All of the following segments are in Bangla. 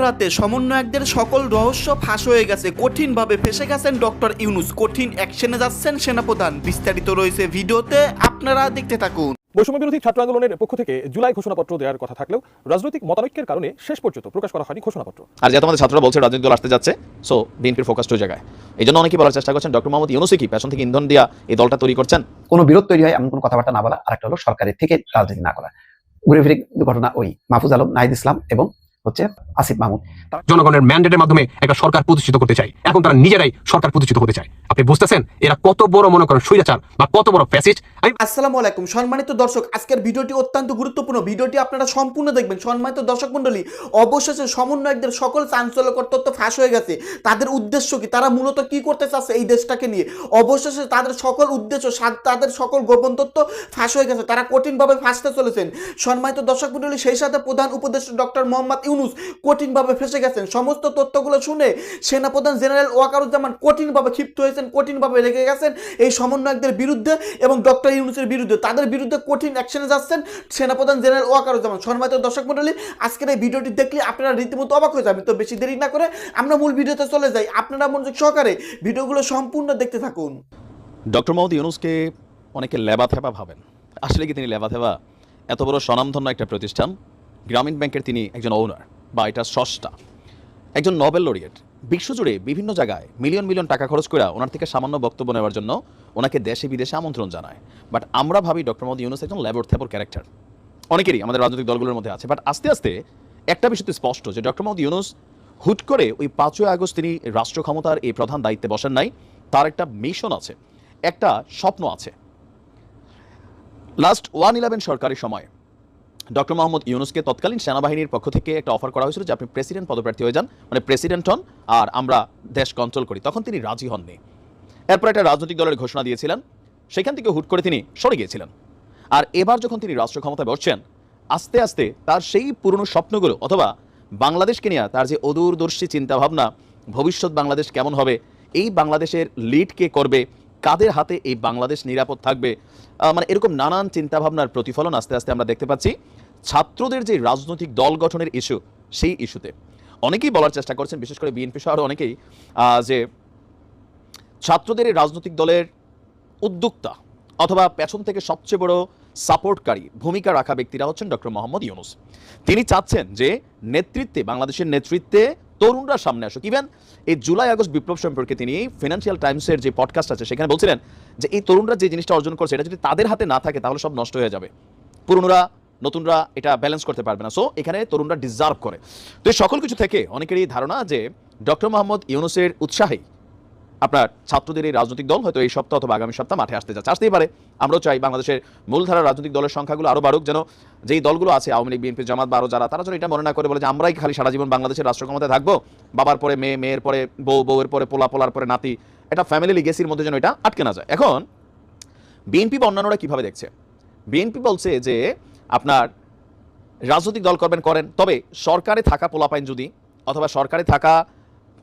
মধ্যরাতে সমন্বয়কদের সকল রহস্য ফাঁস হয়ে গেছে। কঠিনভাবে ফেসে গেছেন ডক্টর ইউনুস। কঠিন অ্যাকশনে যাচ্ছেন সেনাপ্রধান। বিস্তারিত রয়েছে ভিডিওতে আপনারা দেখতে থাকুন। বৈষম্য বিরোধী ছাত্র আন্দোলনের পক্ষ থেকে জুলাই ঘোষণাপত্র দেওয়ার কথা থাকলেও রাজনৈতিক মতানৈক্যের কারণে শেষ পর্যন্ত প্রকাশ করা হয়নি ঘোষণাপত্র। আর যেহেতু আমাদের ছাত্ররা বলছে রাজনৈতিক দল আসতে যাচ্ছে সো বিএনপির ফোকাস ওই জায়গায়। এই জন্য অনেকেই বলার চেষ্টা করছেন ডক্টর মোহাম্মদ ইউনুসি কি পেছন থেকে ইন্ধন দিয়া এই দলটা তৈরি করছেন? কোনো বিরোধ তৈরি হয় এমন কোনো কথাবার্তা না বলা। আর একটা হলো সরকারের থেকে রাজনীতি না করা। ঘুরে ফিরে ঘটনা ওই মাহফুজ আলম নাহিদ ইসলাম এবং হচ্ছে আসিফ মাহমুদ। জনগণের ম্যান্ডেটের মাধ্যমে একটা সরকার প্রতিষ্ঠিত করতে চাই এখন তারা নিজেরাই সরকার প্রতিষ্ঠিত হতে চায়। আপনি বুঝতেছেন? এরা কত বড় মনে করেন স্বৈরাচার বা কত বড় ফ্যাসিস্ট আমি আসসালামু আলাইকুম। সম্মানিত দর্শক আজকের ভিডিওটি অত্যন্ত গুরুত্বপূর্ণ। ভিডিওটি আপনারা সম্পূর্ণ দেখবেন। সম্মানিত দর্শক মণ্ডলী অবশেষে সমন্বয়কদের সকল চাঞ্চল্যকর তথ্য ফাঁস হয়ে গেছে। তাদের উদ্দেশ্য কি? তারা মূলত কি করতে চাচ্ছে এই দেশটাকে নিয়ে? অবশেষে তাদের সকল উদ্দেশ্য তাদের সকল গোপন তথ্য ফাঁস হয়ে গেছে। তারা কঠিনভাবে ফাঁসতে চলেছেন। সম্মানিত দর্শক মণ্ডলী সেই সাথে প্রধান উপদেষ্টা ডক্টর মোহাম্মদ ইউনুস কঠিনভাবে ফেসে গেছেন। সমস্ত তথ্যগুলো শুনে সেনাপ্রধান জেনারেল ওয়াকারুজ্জামান কঠিনভাবে ক্ষিপ্ত হয়েছেন, কঠিনভাবে রেগে গেছেন। এই সমন্বয়কদের বিরুদ্ধে এবং ডক্টর ইউনুসের বিরুদ্ধে, তাদের বিরুদ্ধে কঠিন অ্যাকশনে যাচ্ছেন সেনাপ্রধান জেনারেল ওয়াকারুজ্জামান। সম্মানিত দর্শক মণ্ডলী, আজকের এই ভিডিওটি দেখলে আপনারা রীতিমতো অবাক হয়ে যাবেন। তো বেশি দেরি না করে আমরা মূল ভিডিওতে চলে যাই। আপনারা মনোযোগ সহকারে ভিডিওগুলো সম্পূর্ণ দেখতে থাকুন। ডক্টর মোহাম্মদ ইউনুসকে অনেকে লেবা থেবা ভাবেন। আসলে কি তিনি লেবা থেবা এত বড় স্বনামধন্য একটা প্রতিষ্ঠান। গ্রামীণ ব্যাংকের তিনি একজন ওনার বা এটা স্রষ্টা। একজন নোবেল লরিয়েট বিশ্বজুড়ে বিভিন্ন জায়গায় মিলিয়ন মিলিয়ন টাকা খরচ করে ওনার থেকে সামান্য বক্তব্য নেওয়ার জন্য ওনাকে দেশে বিদেশে আমন্ত্রণ জানায়। বাট আমরা ভাবি ডক্টর মোহাম্মদ ইউনুস একজন ল্যাবর থ্যাবর ক্যারেক্টার অনেকেরই আমাদের রাজনৈতিক দলগুলোর মধ্যে আছে বাট আস্তে আস্তে একটা বিষয় তো স্পষ্ট যে ডক্টর মোহাম্মদ ইউনুস হুট করে ওই পাঁচই আগস্ট তিনি রাষ্ট্র ক্ষমতার এই প্রধান দায়িত্বে বসেন নাই, তার একটা মিশন আছে, একটা স্বপ্ন আছে। লাস্ট ওয়ান ইলেভেন সরকারের সময় ডক্টর মোহাম্মদ ইউনুসকে তৎকালীন সেনাবাহিনীর পক্ষ থেকে একটা অফার করা হয়েছিল যে আপনি প্রেসিডেন্ট পদপ্রার্থী হয়ে যান মানে প্রেসিডেন্ট হন আর আমরা দেশ কন্ট্রোল করি। তখন তিনি রাজি হননি। এরপর একটা রাজনৈতিক দলের ঘোষণা দিয়েছিলেন। সেখান থেকে হুট করে তিনি সরে গিয়েছিলেন। আর এবার যখন তিনি রাষ্ট্র ক্ষমতায় বসছেন, আস্তে আস্তে তার সেই পুরনো স্বপ্নগুলো অথবা বাংলাদেশকে নিয়ে তার যে অদূরদর্শী চিন্তাভাবনা, ভবিষ্যৎ বাংলাদেশ কেমন হবে, এই বাংলাদেশের লিড কে করবে কাদের হাতে এই বাংলাদেশ নিরাপদ থাকবে? মানে এরকম নানান চিন্তাভাবনার প্রতিফলন আস্তে আস্তে আমরা দেখতে পাচ্ছি। ছাত্রদের যে রাজনৈতিক দল গঠনের ইস্যু সেই ইস্যুতে অনেকেই বলার চেষ্টা করছেন, বিশেষ করে বিএনপি সহ অনেকেই যে ছাত্রদের রাজনৈতিক দলের উদ্যোক্তা অথবা পেছন থেকে সবচেয়ে বড় সাপোর্টকারী ভূমিকা রাখা ব্যক্তিরা হচ্ছেন ডক্টর মোহাম্মদ ইউনুস। তিনি চাচ্ছেন যে নেতৃত্বে, বাংলাদেশের নেতৃত্বে তরুণরা সামনে আসুক। ইভেন এই জুলাই, আগস্ট বিপ্লব সম্পর্কে তিনি ফিনান্সিয়াল টাইমসের যে পডকাস্ট আছে, সেখানে বলছিলেন যে এই তরুণরা যে জিনিসটা অর্জন করছে, এটা যদি তাদের হাতে না থাকে, তাহলে সব নষ্ট হয়ে যাবে। পুরনোরা, নতুনরা এটা ব্যালেন্স করতে পারবে না। সো এখানে তরুণরা ডিজার্ভ করে। তো এই সকল কিছু থেকে অনেকেরই ধারণা যে ডক্টর মোহাম্মদ ইউনুসের উৎসাহেই আপনার ছাত্রদের এই রাজনৈতিক দল হয়তো এই সপ্তাহ অথবা আগামী সপ্তাহ মাঠে আসতে যাচ্ছে আসতেই পারে। আমরাও চাই বাংলাদেশের মূলধারা রাজনৈতিক দলের সংখ্যাগুলো আরও বাড়ুক, যেন যেই দলগুলো আছে, আওয়ামী লীগ, বিএনপি, জামাত, বারো যারা, তারা যেন এটা মনে না করে, বলে যে আমরাই খালি সারা জীবন বাংলাদেশের রাষ্ট্র ক্ষমতায় থাকব। বাবার পরে মেয়ে, মেয়ের পরে বউ, বউয়ের পরে পোলা, পোলার পরে নাতি। এটা ফ্যামিলি লিগেসির মধ্যে যেন এটা আটকে না যায়। এখন বিএনপি বা অন্যান্যরা কীভাবে দেখছে? বিএনপি বলছে যে আপনার রাজনৈতিক দল করবেন, করেন। তবে সরকারে থাকা পোলাপাইন যদি, অথবা সরকারে থাকা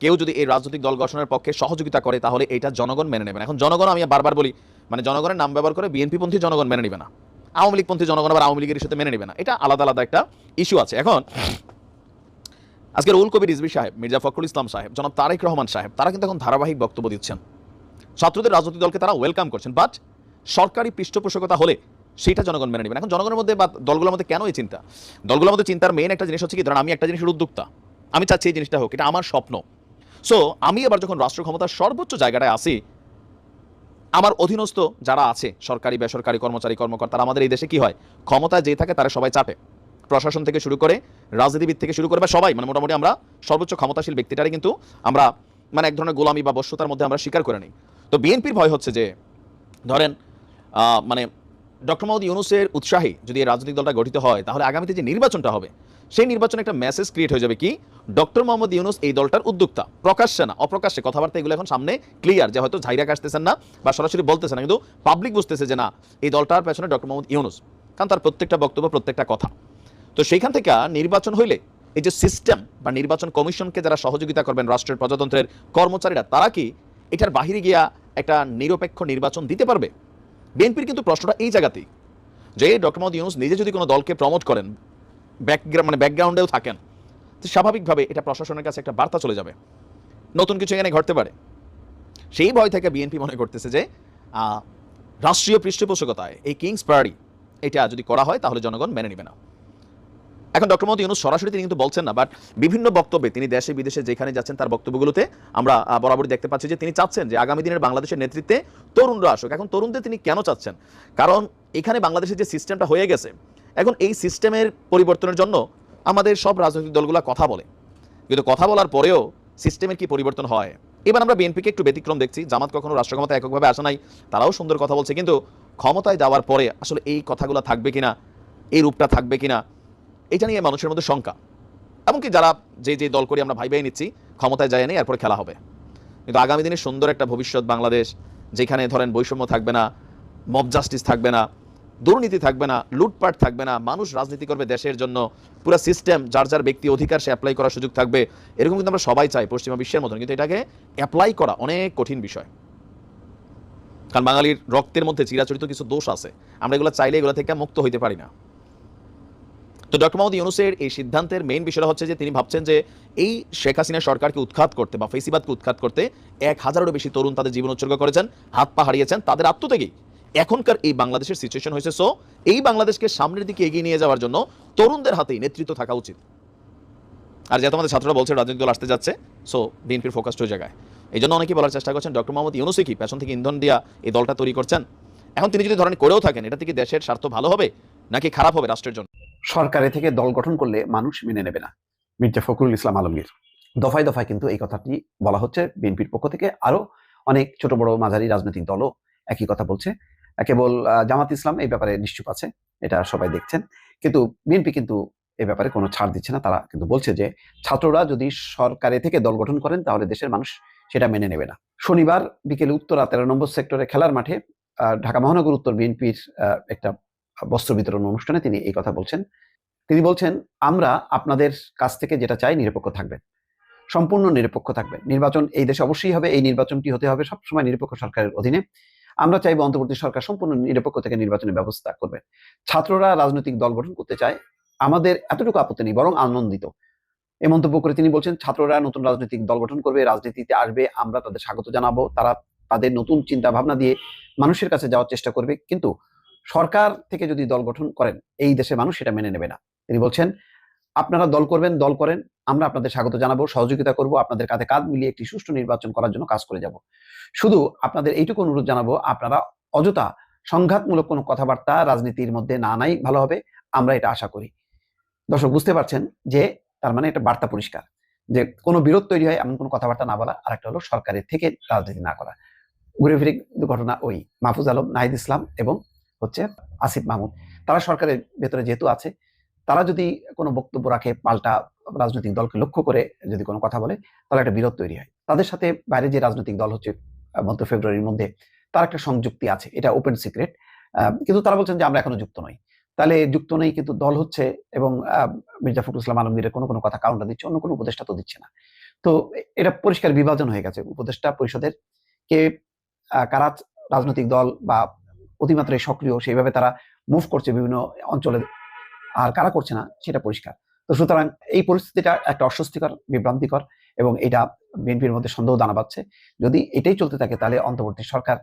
কেউ যদি এই রাজনৈতিক দল গঠনের পক্ষে সহযোগিতা করে, তাহলে এটা জনগণ মেনে নেবে না। এখন জনগণ, আমি বারবার বলি মানে জনগণের নাম ব্যবহার করে বিএনপি পন্থী জনগণ মেনে নেবে না। আওয়ামী লীগ পন্থী জনগণ আবার আওয়ামী লীগের সাথে মেনে নেবে না। এটা আলাদা আলাদা একটা ইস্যু আছে। এখন আজকের উল কবির রিজভি সাহেব, মির্জা ফখরুল ইসলাম সাহেব, জনাব তারেক রহমান সাহেব, তারা কিন্তু এখন ধারাবাহিক বক্তব্য দিচ্ছেন। ছাত্রদের রাজনৈতিক দলকে তারা ওয়েলকাম করছেন বাট সরকারি পৃষ্ঠপোষকতা হলে সেটা জনগণ মেনে নেবেন এখন জনগণের মধ্যে বা দলগুলোর মধ্যে কেন এই চিন্তা? দলগুলোর মধ্যে চিন্তার মেইন একটা জিনিস হচ্ছে কি ধরেন আমি একটা জিনিসের উদ্যোক্তা। আমি চাচ্ছি এই জিনিসটা হোক, এটা আমার স্বপ্ন। সো আমি এবার যখন রাষ্ট্র ক্ষমতার সর্বোচ্চ জায়গাটায় আসি আমার অধীনস্থ যারা আছে, সরকারি, বেসরকারি কর্মচারী কর্মকর্তারা আমাদের এই দেশে কি হয়? ক্ষমতায় যে থাকে তারা সবাই চাপে। প্রশাসন থেকে শুরু করে, রাজনীতিবিদ থেকে শুরু করে বা সবাই মানে মোটামুটি আমরা সর্বোচ্চ ক্ষমতাশীল ব্যক্তিটারে কিন্তু আমরা মানে এক ধরনের গোলামি বা বস্যতার মধ্যে আমরা স্বীকার করে নিই। তো বিএনপির ভয় হচ্ছে যে, ধরেন মানে ডক্টর মোহাম্মদ ইউনুসের উৎসাহী যদি এই রাজনৈতিক দলটা গঠিত হয়, তাহলে আগামীতে যে নির্বাচনটা হবে সেই নির্বাচনে একটা মেসেজ ক্রিয়েট হয়ে যাবে কি? ডক্টর মোহাম্মদ ইউনুস এই দলটার উদ্যোক্তা, প্রকাশ্যে না, অপ্রকাশ্যে কথাবার্তা এগুলো এখন সামনে ক্লিয়ার যে হয়তো ঝাইরা কাটতেছেন না বা সরাসরি বলতেছেন না, কিন্তু পাবলিক বুঝতেছে যে না, এই দলটার পেছনে ডক্টর মোহাম্মদ ইউনুস। কারণ তার প্রত্যেকটা বক্তব্য, প্রত্যেকটা কথা। তো সেইখান থেকে নির্বাচন হইলে এই যে সিস্টেম বা নির্বাচন কমিশনকে যারা সহযোগিতা করবেন রাষ্ট্রের প্রজাতন্ত্রের কর্মচারীরা, তারা কি এটার বাহিরে গিয়া একটা নিরপেক্ষ নির্বাচন দিতে পারবে? বিএনপির কিন্তু প্রশ্নটা এই জায়গাতেই যে ডক্টর মোহাম্মদ ইউনুস নিজে যদি কোনো দলকে প্রমোট করেন ব্যাকগ্রাউন্ড মানে ব্যাকগ্রাউন্ডেও থাকেন। তো স্বাভাবিকভাবে এটা প্রশাসনের কাছে একটা বার্তা চলে যাবে। নতুন কিছু এখানে ঘটতে পারে। সেই ভয় থেকে বিএনপি মনে করতেছে যে রাষ্ট্রীয় পৃষ্ঠপোষকতায় এই কিংস পার্টি এটা যদি করা হয়, তাহলে জনগণ মেনে নেবে না। এখন ডক্টর মোহাম্মদ ইউনুস সরাসরি তিনি কিন্তু বলছেন না বাট বিভিন্ন বক্তব্যে তিনি দেশে, বিদেশে যেখানে যাচ্ছেন তার বক্তব্যগুলোতে আমরা বরাবরই দেখতে পাচ্ছি যে তিনি চাচ্ছেন যে আগামী দিনের বাংলাদেশের নেতৃত্বে তরুণরা আসুক। এখন তরুণদের তিনি কেন চাচ্ছেন? কারণ এখানে বাংলাদেশের যে সিস্টেমটা হয়ে গেছে এখন এই সিস্টেমের পরিবর্তনের জন্য আমাদের সব রাজনৈতিক দলগুলো কথা বলে। কিন্তু কথা বলার পরেও সিস্টেমের কি পরিবর্তন হয়? এবার আমরা বিএনপিকে একটু ব্যতিক্রম দেখছি। জামাত কখনো রাষ্ট্র ক্ষমতা এককভাবে আসা নাই, তারাও সুন্দর কথা বলছে। কিন্তু ক্ষমতায় যাওয়ার পরে আসলে এই কথাগুলো থাকবে কিনা, এই রূপটা থাকবে কিনা, এটা নিয়ে মানুষের মধ্যে শঙ্কা। এমনকি যারা যে যে দল করে আমরা ভাই ভাই নিচ্ছি, ক্ষমতায় যায় নেই, এরপরে খেলা হবে। কিন্তু আগামী দিনে সুন্দর একটা ভবিষ্যৎ বাংলাদেশ, যেখানে ধরেন বৈষম্য থাকবে না মব জাস্টিস থাকবে না দুর্নীতি থাকবে না, লুটপাট থাকবে না, মানুষ রাজনীতি করবে দেশের জন্য, পুরো সিস্টেম যার যার ব্যক্তি অধিকার সে অ্যাপ্লাই করার সুযোগ থাকবে। এরকম কিন্তু আমরা সবাই চাই পশ্চিমা বিশ্বের মতন, কিন্তু এটাকে অ্যাপ্লাই করা অনেক কঠিন বিষয়। কারণ বাঙালির রক্তের মধ্যে চিরাচরিত কিছু দোষ আছে। আমরা এগুলো চাইলে এগুলো থেকে মুক্ত হইতে পারি না। তো ডক্টর মোহাম্মদ ইউনুসের এই সিদ্ধান্তের মেইন বিষয়টা হচ্ছে যে তিনি ভাবছেন যে এই শেখ হাসিনা সরকারকে উৎখাত করতে বা ফেসিবাদকে উৎখাত করতে এক হাজারেরও বেশি তরুণ তাদের জীবন উৎসর্গ করেছেন, হাত পা হারিয়েছেন, তাদের আত্মত্যাগী এখনকার এই বাংলাদেশের সিচুয়েশন হয়েছে। সো এই বাংলাদেশকে সামনের দিকে এগিয়ে নিয়ে যাওয়ার জন্য তরুণদের হাতেই নেতৃত্ব থাকা উচিত। আর যেহেতু আমাদের ছাত্ররা বলছে, রাজনৈতিক দল আসতে যাচ্ছে সো বিএনপির ফোকাসড ওই জায়গায়। এই জন্য অনেকেই বলার চেষ্টা করছেন, ডক্টর মোহাম্মদ ইউনুসে কি পেছন থেকে ইন্ধন দিয়া এই দলটা তৈরি করছেন? এখন তিনি যদি ধরেন করেও থাকেন, এটা থেকে দেশের স্বার্থ ভালো হবে, নাকি খারাপ হবে রাষ্ট্রের জন্য? সরকারে থেকে দল গঠন করলে মানুষ মেনে নেবে না। মির্জা ফখরুল ইসলাম আলমগীর। দফায় দফায় কিন্তু এই কথাটি বলা হচ্ছে। বিএনপির পক্ষ থেকে আরও অনেক ছোট বড় মাঝারি রাজনৈতিক দলও একই কথা বলছে। কেবল জামাত ইসলাম এই ব্যাপারে নিশ্চুপ আছে, এটা সবাই দেখছেন। কিন্তু বিএনপি কিন্তু এই ব্যাপারে কোনো ছাড় দিচ্ছে না, তারা কিন্তু বলছে যে ছাত্ররা যদি সরকারে থেকে দল গঠন করেন, তাহলে দেশের মানুষ সেটা মেনে নেবে না। শনিবার বিকেলে উত্তরা তেরো নম্বর সেক্টরে খেলার মাঠে ঢাকা মহানগর উত্তর বিএনপির একটা বস্ত্র বিতরণ অনুষ্ঠানে তিনি এই কথা বলছেন। তিনি বলছেন, আমরা আপনাদের কাছ থেকে যেটা চাই নিরপেক্ষ থাকবেন সম্পূর্ণ নিরপেক্ষ থাকবেন নির্বাচন এই দেশে অবশ্যই হবে, এই নির্বাচনটি হতে হবে সবসময় নিরপেক্ষ সরকারের অধীনে। আমরা চাইব অন্তর্বর্তী সরকার সম্পূর্ণ নিরপেক্ষ থেকে নির্বাচনের ব্যবস্থা করবে। ছাত্ররা রাজনৈতিক দল গঠন করতে চায়, আমাদের এতটুকু আপত্তি নেই, বরং আনন্দিত। এই মন্তব্য করে তিনি বলছেন, ছাত্ররা নতুন রাজনৈতিক দল গঠন করবে, রাজনীতিতে আসবে, আমরা তাদের স্বাগত জানাব, তারা তাদের নতুন চিন্তা ভাবনা দিয়ে মানুষের কাছে যাওয়ার চেষ্টা করবে, কিন্তু সরকার থেকে যদি দল গঠন করেন, এই দেশের মানুষ সেটা মেনে নেবে না। তিনি বলছেন আপনারা দল করবেন, দল করেন। আমরা আপনাদের স্বাগত জানাব, সহযোগিতা করব, আপনাদের কাঁধে কাঁধ মিলিয়ে একটি সুষ্ঠু নির্বাচন করার জন্য কাজ করে যাব। শুধু আপনাদের এইটুকু অনুরোধ জানাব, আপনারা অযথা সংঘাতমূলক কোনো কথাবার্তা রাজনীতির মধ্যে না নাই ভালো হবে, আমরা এটা আশা করি। দর্শক, বুঝতে পারছেন যে তার মানে একটা বার্তা পরিষ্কার, যে কোনো বিরোধ তৈরি হয়, এমন কোনো কথাবার্তা না বলা আর একটা হলো সরকারের থেকে রাজনীতি না করা। ঘুরে ফিরে ঘটনা ওই মাহফুজ আলম, নাহিদ ইসলাম এবং হচ্ছে আসিফ মাহমুদ। তারা সরকারের ভেতরে যেহেতু আছে তারা যদি কোনো বক্তব্য রাখে, পাল্টা রাজনৈতিক দলকে লক্ষ্য করে যদি কোনো কথা বলে, তাহলে একটা বিরোধ তৈরি হয়। তাদের সাথে বাইরে যে রাজনৈতিক দল হচ্ছে মধ্য ফেব্রুয়ারির মধ্যে, তার একটা সংযুক্তি আছে, এটা ওপেন সিক্রেট কিন্তু তারা বলছেন যে আমরা এখনও যুক্ত নই। তাহলে যুক্ত নেই কিন্তু দল হচ্ছে এবং মির্জা ফখরুল ইসলাম আলমগীরের কোনো কোনো কথা কাউন্টার দিচ্ছে, অন্য কোনো উপদেষ্টা তো দিচ্ছে না। তো এটা পরিষ্কার বিভাজন হয়ে গেছে। উপদেষ্টা পরিষদের কে কারা রাজনৈতিক দল বা অতিমাত্রায় সক্রিয়, সেইভাবে তারা মুভ করছে বিভিন্ন অঞ্চলে আর কারা করছে না, সেটা পরিষ্কার। তো সুতরাং এই পরিস্থিতিটা একটা অস্বস্তিকর, বিভ্রান্তিকর এবং এটা বিএনপির মধ্যে সন্দেহ দানা পাচ্ছে যদি এটাই চলতে থাকে, তাহলে অন্তর্বর্তী সরকার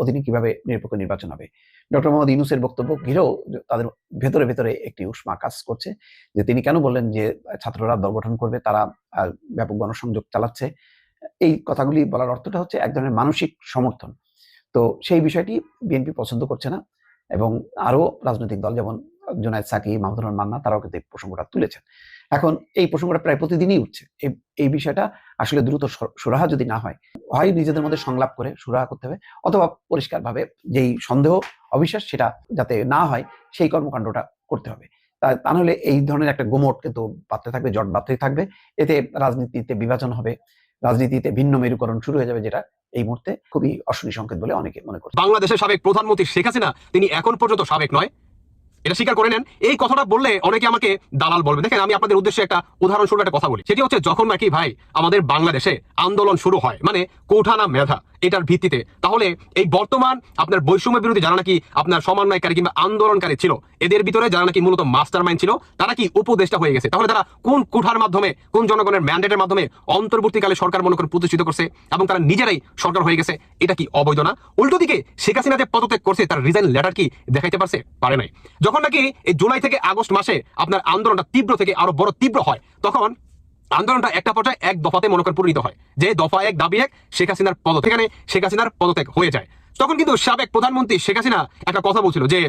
অধীনে কীভাবে নিরপেক্ষ নির্বাচন হবে? ডক্টর মোহাম্মদ ইউনুসের বক্তব্য ঘিরেও তাদের ভেতরে ভেতরে একটি উষ্মা কাজ করছে যে তিনি কেন বললেন যে ছাত্ররা দল গঠন করবে, তারা ব্যাপক গণসংযোগ চালাচ্ছে? এই কথাগুলি বলার অর্থটা হচ্ছে এক ধরনের মানসিক সমর্থন। তো সেই বিষয়টি বিএনপি পছন্দ করছে না এবং আরও রাজনৈতিক দল যেমন জোনায়দ সাকি, মাহমুদুর মান্না, তারাও কিন্তু এই প্রসঙ্গটা তুলেছেন। এখন এই প্রসঙ্গটা প্রায় প্রতিদিনই উঠছে। এই এই বিষয়টা আসলে দ্রুত সুরাহা যদি না হয় হয় নিজেদের মধ্যে সংলাপ করে সুরাহা করতে হবে, অথবা পরিষ্কারভাবে যেই সন্দেহ, অবিশ্বাস সেটা যাতে না হয়, সেই কর্মকাণ্ডটা করতে হবে। তা নাহলে এই ধরনের একটা গোমট কিন্তু বাড়তে থাকবে, জট বাড়তেই থাকবে। এতে রাজনীতিতে বিভাজন হবে, রাজনীতিতে ভিন্ন মেরুকরণ শুরু হয়ে যাবে, যেটা এই মুহূর্তে খুবই অশনি সংকেত বলে অনেকে মনে করছে। বাংলাদেশের সাবেক প্রধানমন্ত্রী শেখ হাসিনা, তিনি এখন পর্যন্ত সাবেক নয়। এটা স্বীকার করে নেন, এই কথাটা বললে অনেকে আমাকে দালাল বলবে। দেখেন, আমি আপনাদের উদ্দেশ্যে একটা উদাহরণস্বরূপ একটা কথা বলি। সেটি হচ্ছে যখন নাকি ভাই আমাদের বাংলাদেশে আন্দোলন শুরু হয় মানে কৌঠানা মেধা এটার ভিত্তিতে। তাহলে এই বর্তমান আপনার বৈষম্য বিরোধী যারা নাকি আপনার সমন্বয়কারী কিংবা আন্দোলনকারী ছিল, এদের ভিতরে যারা নাকি মূলত মাস্টার মাইন্ড ছিল, তারা কি উপদেষ্টা হয়ে গেছে? তাহলে তারা কোন কুঠার মাধ্যমে, কোন জনগণের ম্যান্ডেটের মাধ্যমে অন্তর্বর্তীকালে সরকার মনে করে প্রতিষ্ঠিত করছে এবং তারা নিজেরাই সরকার হয়ে গেছে, এটা কি অবৈধ না? উল্টো দিকে শেখ হাসিনা যে পদত্যাগ করছে, তার রিজাইন লেটার কি দেখাইতে পারছে? পারে নাই। যখন নাকি এই জুলাই থেকে আগস্ট মাসে আপনার আন্দোলনটা তীব্র থেকে আরও বড় তীব্র হয়, তখন আন্দোলনটা একটা পর্যায়ে এক দফাতে মনে করে পরিণত হয়, যে দফা এক দাবি এক শেখ হাসিনার পদত্যাগ। এখানে শেখ হাসিনার পদত্যাগ হয়ে যায়। তখন কিন্তু সাবেক প্রধানমন্ত্রী শেখ হাসিনা একটা কথা বলছিল যে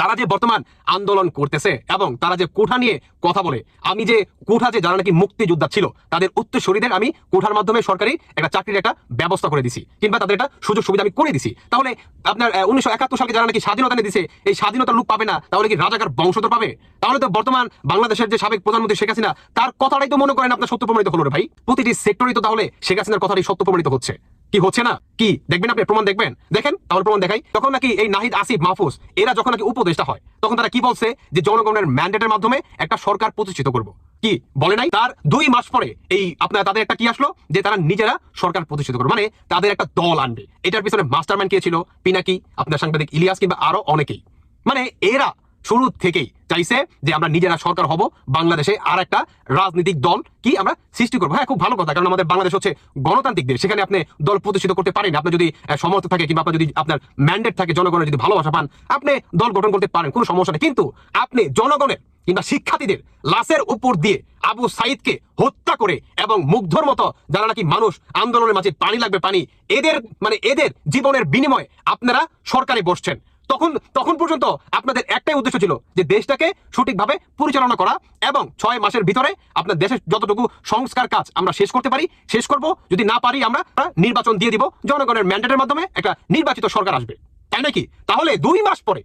তারা যে বর্তমান আন্দোলন করতেছে এবং তারা যে কোঠা নিয়ে কথা বলে, আমি যে কোঠা যে যারা নাকি মুক্তিযোদ্ধা ছিল, তাদের উত্তরসূরিদের আমি কোঠার মাধ্যমে সরকারি একটা চাকরির একটা ব্যবস্থা করে দিছি, কিংবা তাদের একটা সুযোগ সুবিধা আমি করে দিছি। তাহলে আপনার উনিশশো একাত্তর সালে যারা নাকি স্বাধীনতা নিয়ে দিছে, এই স্বাধীনতার লোক পাবে না, তাহলে কি রাজাকার বংশধর পাবে? তাহলে তো বর্তমান বাংলাদেশের যে সাবেক প্রধানমন্ত্রী শেখ হাসিনা, তার কথাটাই তো মনে করেন আপনার সত্য প্রমাণিত হলো রে ভাই। প্রতিটি সেক্টরই তো তাহলে শেখ হাসিনার কথাটাই সত্য প্রমাণিত হচ্ছে। কি হচ্ছে না? কি? দেখবেন আপনি? প্রমাণ দেখবেন? দেখেন, তাহলে প্রমাণ দেখাই। তখন নাকি এই নাহিদ আসিফ মাহফুজ, এরা যখন নাকি উপদেষ্টা হয়, তখন তারা কি বলছে? যে জনগণের ম্যান্ডেটের মাধ্যমে একটা সরকার প্রতিষ্ঠিত করব। কি? বলে নাই? তার দুই মাস পরে এই আপনার, তাদের একটা কি আসলো? যে তারা নিজেরা সরকার প্রতিষ্ঠিত করবে। মানে তাদের একটা দল আনবে। এটার পিছনে মাস্টারম্যান কে ছিল? পিনাকি, আপনার সাংবাদিক ইলিয়াস কিংবা আরও অনেকেই। মানে এরা শুরু থেকেই চাইছে যে আমরা নিজেরা সরকার হব, বাংলাদেশে আর একটা রাজনৈতিক দল কি আমরা সৃষ্টি করব। হ্যাঁ খুব ভালো কথা, কারণ আমাদের বাংলাদেশ হচ্ছে গণতান্ত্রিক দেশ, সেখানে আপনি দল প্রতিষ্ঠিত করতে পারেন, আপনি যদি সমর্থ থাকে কিংবা আপনার যদি আপনার ম্যান্ডেট থাকে জনগণের যদি ভালোবাসা পান, আপনি দল গঠন করতে পারেন, কোনো সমস্যা নেই। কিন্তু আপনি জনগণের কিংবা শিক্ষার্থীদের লাশের উপর দিয়ে আবু সাইদকে হত্যা করে এবং মুগ্ধর মতো যারা নাকি মানুষ আন্দোলনের মাঝে পানি লাগবে, পানি, এদের মানে এদের জীবনের বিনিময়ে আপনারা সরকারে বসছেন। তখন তখন পর্যন্ত আপনাদের একটাই উদ্দেশ্য ছিল যে দেশটাকে সঠিকভাবে পরিচালনা করা এবং ছয় মাসের ভিতরে আপনার দেশের যতটুকু সংস্কার কাজ আমরা শেষ করতে পারি, শেষ করব। যদি না পারি আমরা নির্বাচন দিয়ে দিব। জনগণের ম্যান্ডেটের মাধ্যমে একটা নির্বাচিত সরকার আসবে। তাই নাকি তাহলে দুই মাস পরে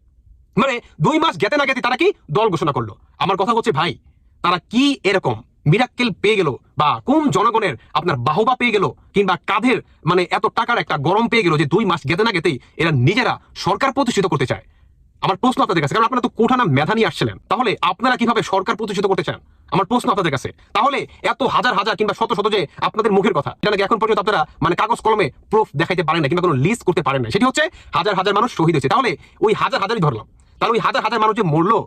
মানে দুই মাস গেতে না গেতে তারা কি দল ঘোষণা করল? আমার কথা হচ্ছে ভাই, তারা কি এরকম মিরাক্কেল পেয়ে গেল বা কোন জনগণের আপনার বাহবা পেয়ে গেল কিংবা কাঁধের মানে এত টাকার একটা গরম পেয়ে গেল যে দুই মাস গেতে না গেতেই এরা নিজেরা সরকার প্রতিষ্ঠিত করতে চায়। আমার প্রশ্ন আপনাদের কাছে, কারণ আপনারা তো কোঠা না মেধা নিয়ে আসছিলেন। তাহলে আপনারা কীভাবে সরকার প্রতিষ্ঠিত করতে চান? আমার প্রশ্ন আপনাদের কাছে, তাহলে এত হাজার হাজার কিংবা শত শত যে আপনাদের মুখের কথা, এটা নাকি এখন পর্যন্ত আপনারা মানে কাগজ কলমে প্রুফ দেখাইতে পারেন না কিংবা কোনো লিস্ট করতে পারেন না সেটি হচ্ছে হাজার হাজার মানুষ শহীদ হয়েছে। তাহলে ওই হাজার হাজারই ধরলাম। তাহলে ওই হাজার হাজার মানুষ যে মরলো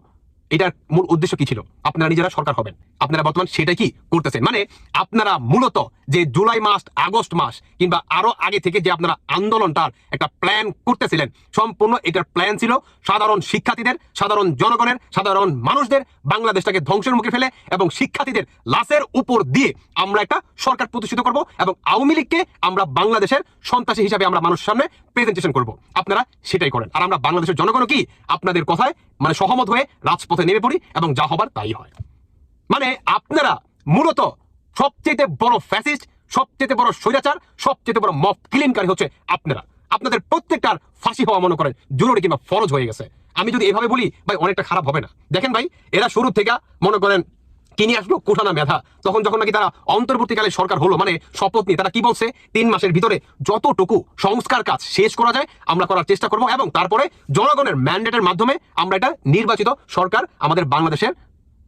এটার মূল উদ্দেশ্য কি ছিল? আপনারা নিজেরা সরকার হবেন। আপনারা বর্তমান সেটাই কি করতেছেন? মানে আপনারা মূলত যে জুলাই মাস, আগস্ট মাস কিংবা আরও আগে থেকে যে আপনারা আন্দোলনটার একটা প্ল্যান করতেছিলেন, সম্পূর্ণ এটার প্ল্যান ছিল সাধারণ শিক্ষার্থীদের, সাধারণ জনগণের, সাধারণ মানুষদের বাংলাদেশটাকে ধ্বংসের মুখে ফেলে এবং শিক্ষার্থীদের লাশের উপর দিয়ে আমরা একটা সরকার প্রতিষ্ঠিত করব এবং আওয়ামী লীগকে আমরা বাংলাদেশের সন্ত্রাসী হিসাবে আমরা মানুষের সামনে প্রেজেন্টেশন করব। আপনারা সেটাই করেন। আর আমরা বাংলাদেশের জনগণ কি আপনাদের কথায় মানে সহমত হয়ে রাজপথে নেমে পড়ি এবং যা হবার তাই হয়। মানে আপনারা মূলত সবচেয়ে বড় ফ্যাসিস্ট সবচেয়ে বড় স্বৈরাচার, সবচেয়ে বড় মফ ক্লিনকারী হচ্ছে আপনারা। আপনাদের প্রত্যেকটার ফাঁসি হওয়া, মনে করেন জরুরি কিংবা ফরজ হয়ে গেছে। আমি যদি এভাবে বলি, ভাই, অনেকটা খারাপ হবে না। দেখেন ভাই, এরা শুরু থেকে, মনে করেন কি নিয়ে আসলো? কোঠানা মেধা। তখন যখন নাকি তারা অন্তর্বর্তীকালে সরকার হলো মানে শপথ নিয়ে, তারা কি বলছে? তিন মাসের ভিতরে যতটুকু সংস্কার কাজ শেষ করা যায়, আমরা করার চেষ্টা করব এবং তারপরে জনগণের ম্যান্ডেটের মাধ্যমে আমরা এটা নির্বাচিত সরকার আমাদের বাংলাদেশের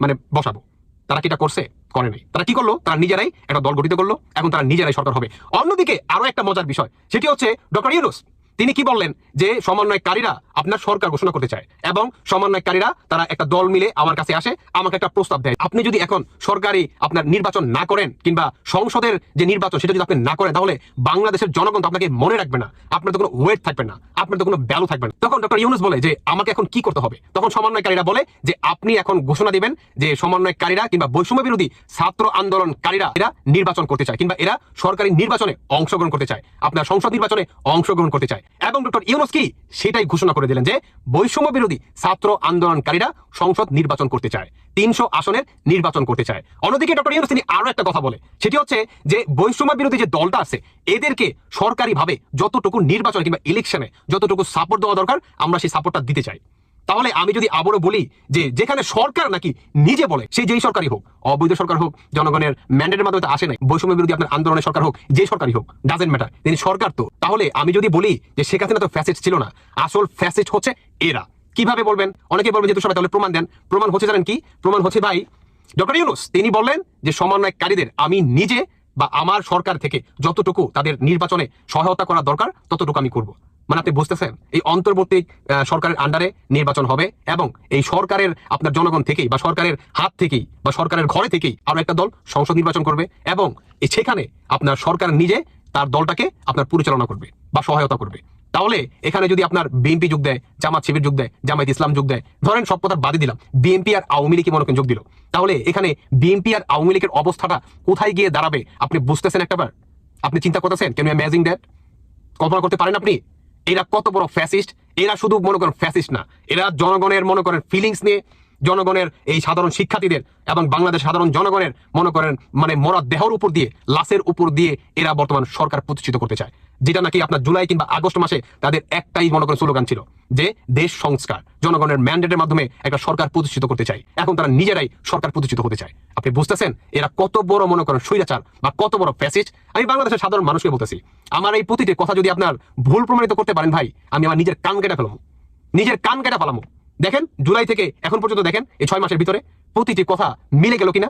মানে বসাবো। তারা কি এটা করছে? করে নাই। তারা কি করল? তারা নিজেরাই একটা দল গঠিত করল, এখন তারা নিজেরাই সরকার হবে। অন্যদিকে আরও একটা মজার বিষয়, সেটি হচ্ছে ডক্টর ইউনুস। তিনি কি বললেন? যে সমন্বয়কারীরা আপনার সরকার ঘোষণা করতে চায় এবং সমন্বয়কারীরা তারা একটা দল মিলে আমার কাছে আসে, আমাকে একটা প্রস্তাব দেয়। আপনি যদি এখন সরকারি আপনার নির্বাচন না করেন কিংবা সংসদের যে নির্বাচন সেটা যদি আপনি না করেন, তাহলে বাংলাদেশের জনগণ তো আপনাকে মনে রাখবে না। আপনার তো কোনো ওয়েট থাকবে না। আপনার তো কোনো ভ্যালু থাকবে না। তখন ডক্টর ইউনুস বলে যে, আমাকে এখন কি করতে হবে? তখন সমন্বয়কারীরা বলে যে, আপনি এখন ঘোষণা দিবেন যে সমন্বয়কারীরা কিংবা বৈষম্য বিরোধী ছাত্র আন্দোলনকারীরা এরা নির্বাচন করতে চায় কিংবা এরা সরকারি নির্বাচনে অংশগ্রহণ করতে চায়। আপনার সংসদ নির্বাচনে অংশগ্রহণ করতে চায়। এবং ডক্টর ইউনুস কি? সেটাই ঘোষণা দিলেন যে বৈষম্য বিরোধী ছাত্র আন্দোলনকারীরা সংসদ নির্বাচন করতে চায়। তিনশো আসনের নির্বাচন করতে চায়। অন্যদিকে ডক্টর ইউনুস তিনি আরও একটা কথা বলে সেটি হচ্ছে যে বৈষম্য বিরোধী যে দলটা আছে, এদেরকে সরকারিভাবে যতটুকু নির্বাচন কিংবা ইলেকশনে যতটুকু সাপোর্ট দেওয়া দরকার, আমরা সেই সাপোর্টটা দিতে চাই। তাহলে আমি যদি আবারও বলি যে যেখানে সরকার নাকি নিজে বলে সেই যেই সরকারই হোক, অবৈধ সরকার হোক, জনগণের ম্যান্ডেটের মাধ্যমে আসে নাই, বৈষম্য বিরোধী আপনার আন্দোলনের সরকার হোক, যে সরকারই হোক ডাজেন্ট ম্যাটার তিনি সরকার তো। তাহলে আমি যদি বলি যে হাসিনা তো ফ্যাসিস্ট ছিল না, আসল ফ্যাসিস্ট হচ্ছে এরা। কীভাবে বলবেন? অনেকে বলবেন যে সবাই তাহলে প্রমাণ দেন। প্রমাণ হচ্ছে জানেন কি? প্রমাণ হচ্ছে ভাই, ডক্টর ইউনুস, তিনি বললেন যে সমন্বয়কারীদের আমি নিজে বা আমার সরকার থেকে যতটুকু তাদের নির্বাচনে সহায়তা করা দরকার, ততটুকু আমি করব। মানে আপনি বুঝতেছেন? এই অন্তর্বর্তী সরকারের আন্ডারে নির্বাচন হবে এবং এই সরকারের আপনার জনগণ থেকেই বা সরকারের হাত থেকেই বা সরকারের ঘরে থেকেই আরও একটা দল সংসদ নির্বাচন করবে এবং সেখানে আপনার সরকার নিজে তার দলটাকে আপনার পরিচালনা করবে বা সহায়তা করবে। তাহলে এখানে যদি আপনার বিএনপি যোগ দেয়, জামাত শিবির যোগ দেয়, জামায়াত ইসলাম যোগ দেয়, ধরেন সব কথা বাদে দিলাম বিএনপি আর আওয়ামী লীগ মনে করেন যোগ দিল। তাহলে এখানে বিএনপি আর আওয়ামী লীগের অবস্থাটা কোথায় গিয়ে দাঁড়াবে? আপনি বুঝতেছেন একটাবার আপনি চিন্তা করতেছেন কেন ম্যাজিং দ্যাট কল্পনা করতে পারেন আপনি? এরা কত বড় ফ্যাসিস্ট এরা শুধু মনে করেন ফ্যাসিস্ট না। এরা জনগণের মনে করেন ফিলিংস নিয়ে, জনগণের এই সাধারণ শিক্ষার্থীদের এবং বাংলাদেশ সাধারণ জনগণের মনে করেন মানে মরা দেহর উপর দিয়ে, লাশের উপর দিয়ে এরা বর্তমান সরকার প্রতিষ্ঠিত করতে চায়। যেটা নাকি আপনার জুলাই কিংবা আগস্ট মাসে তাদের একটাই মনে করেন স্লোগান ছিল, যে দেশ সংস্কার। জনগণের ম্যান্ডেটের মাধ্যমে একটা সরকার প্রতিষ্ঠিত করতে চায়। এখন তারা নিজেরাই সরকার প্রতিষ্ঠিত হতে চায়। আপনি বুঝতেছেন? এরা কত বড় মনে করেন স্বৈরাচার বা কত বড় ফ্যাসিস্ট আমি বাংলাদেশের সাধারণ মানুষকে বলতেছি, আমার এই প্রতিটি কথা যদি আপনার ভুল প্রমাণিত করতে পারেন ভাই, আমি আমার নিজের কান কেটে ফেলাম নিজের কান কেটে ফেলামো দেখেন, জুলাই থেকে এখন পর্যন্ত দেখেন, এই ছয় মাসের ভিতরে প্রতিটি কথা মিলে গেল কিনা?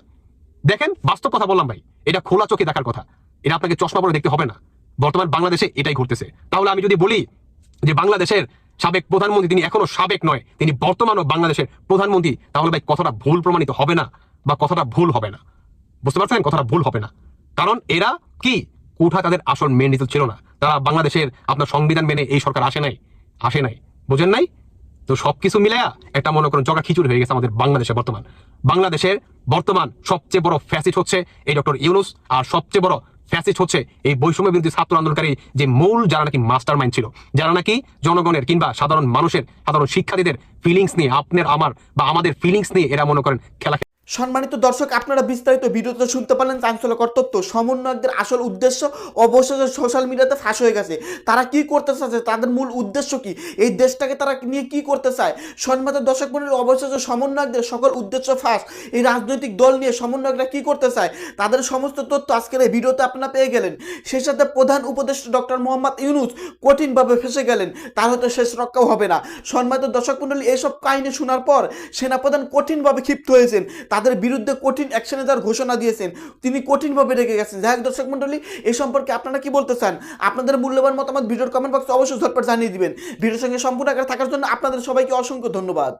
দেখেন, বাস্তব কথা বললাম ভাই, এটা খোলা চোখে দেখার কথা। এটা আপনাকে চশমা পরে দেখতে হবে না। বর্তমান বাংলাদেশে এটাই ঘটতেছে। তাহলে আমি যদি বলি যে বাংলাদেশের সাবেক প্রধানমন্ত্রী তিনি এখনও সাবেক নয়, তিনি বর্তমানও বাংলাদেশের প্রধানমন্ত্রী, তাহলে ভাই কথাটা ভুল প্রমাণিত হবে না বা কথাটা ভুল হবে না। বুঝতে পারছেন? কথাটা ভুল হবে না। কারণ এরা কি? কুঠা তাদের আসল মেন নীতি ছিল না। তারা বাংলাদেশের আপনার সংবিধান মেনে এই সরকার আসে নাই আসে নাই। বুঝেন নাই? তো সবকিছু মিলায়া একটা মনে করেন জগা খিচুড়ি হয়ে গেছে আমাদের বাংলাদেশে বর্তমান। বাংলাদেশের বর্তমান সবচেয়ে বড় ফ্যাসিট হচ্ছে এই ডক্টর ইউনুস আর সবচেয়ে বড় ফ্যাসিস্ট হচ্ছে এই বৈষম্য বিরোধী ছাত্র আন্দোলনকারী যে মূল, যারা নাকি মাস্টার মাইন্ড ছিল, যারা নাকি জনগণের কিংবা সাধারণ মানুষের, সাধারণ শিক্ষার্থীদের ফিলিংস নিয়ে, আপনার, আমার বা আমাদের ফিলিংস নিয়ে এরা মনে করেন খেলা সম্মানিত দর্শক, আপনারা বিস্তারিত ভিডিওতে শুনতে পারলেন চাঞ্চল্যকর তথ্য। সমন্বয়কদের আসল উদ্দেশ্য অবশেষে সোশ্যাল মিডিয়াতে ফাঁস হয়ে গেছে। তারা কি করতে চাচ্ছে? তাদের মূল উদ্দেশ্য কি? এই দেশটাকে তারা নিয়ে কি করতে চায়? সম্মানিত দর্শক মন্ডলী অবশেষে সমন্বয়কদের সকল উদ্দেশ্য ফাঁস। এই রাজনৈতিক দল নিয়ে সমন্বয়করা কি করতে চায়? তাদের সমস্ত তথ্য আজকের এই ভিডিওতে আপনারা পেয়ে গেলেন। সেই সাথে প্রধান উপদেষ্টা ডক্টর মোহাম্মদ ইউনুস কঠিনভাবে ফেসে গেলেন। তার হয়তো শেষ রক্ষাও হবে না। সম্মানিত দর্শক মন্ডলী এইসব কাহিনী শোনার পর সেনাপ্রধান কঠিনভাবে ক্ষিপ্ত হয়েছেন। তাদের বিরুদ্ধে কঠিন অ্যাকশনে যাওয়ার ঘোষণা দিয়েছেন। তিনি কঠিনভাবে রেখে গেছেন। যাই হোক, দর্শক মন্ডলী এ সম্পর্কে আপনারা কি বলতে চান? আপনাদের মূল্যবান মতামত ভিডিওর কমেন্ট বক্সে অবশ্যই ঝটপট জানিয়ে দিবেন। ভিডিওর সঙ্গে সম্পূর্ণ আকারে থাকার জন্য আপনাদের সবাইকে অসংখ্য ধন্যবাদ।